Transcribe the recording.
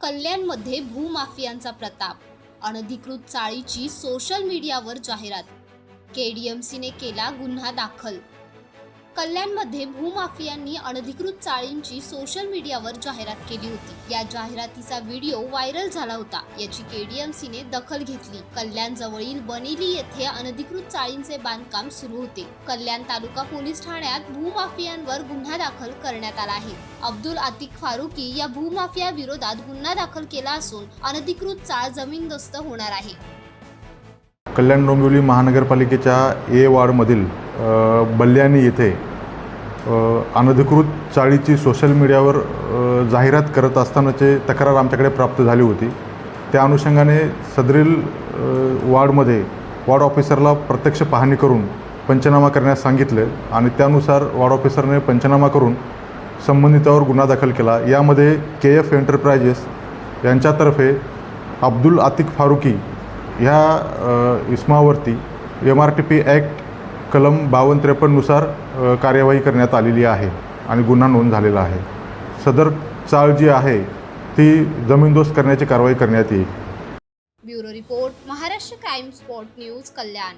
कल्याणमध्ये भूमाफियांचा प्रताप अनधिकृत चाळीची सोशल मीडियावर जाहिरात. केडीएमसीने केला गुन्हा दाखल कल्याणमध्ये भूमाफियांनी अनधिकृत चाळींची सोशल मीडियावर जाहिरात केली होती. या जाहिरातीचा व्हिडिओ व्हायरल झाला होता. याची केडीएमसीने दखल घेतली. कल्याण जवळील बनेली येथे अनधिकृत चाळींचे बांधकाम सुरू होते. कल्याण तालुका पोलीस ठाण्यात भूमाफियांवर गुन्हा दाखल करण्यात आला आहे. अब्दुल आतिक फारुकी या भूमाफिया विरोधात गुन्हा दाखल केला असून अनधिकृत चाळ जमीनदोस्त होणार आहे. कल्याण डोंबिवली महानगरपालिकेच्या ए वार्डमधील बल्याणी येथे अनधिकृत चाळीची सोशल मीडियावर जाहिरात करत असतानाचे तक्रार आमच्याकडे प्राप्त झाली होती. त्या अनुषंगाने सदरील वार्डमध्ये वार्ड ऑफिसरला प्रत्यक्ष पाहणी करून पंचनामा करण्यास सांगितले आणि त्यानुसार वार्ड ऑफिसरने पंचनामा करून संबंधितावर गुन्हा दाखल केला. यामध्ये के एफ एंटरप्राइजेस यांच्यातर्फे अब्दुल आतिक फारुकी ह्या इस्मावरती M R T P act कलम बावन्न त्रेपन्ननुसार कार्यवाही करण्यात आलेली आहे आणि गुन्हा नोंद झालेला आहे. सदर चाळ जी आहे ती जमीनदोस्त करण्याची कारवाई करण्यात येईल. Bureau report Maharashtra crime spot news Kalyan.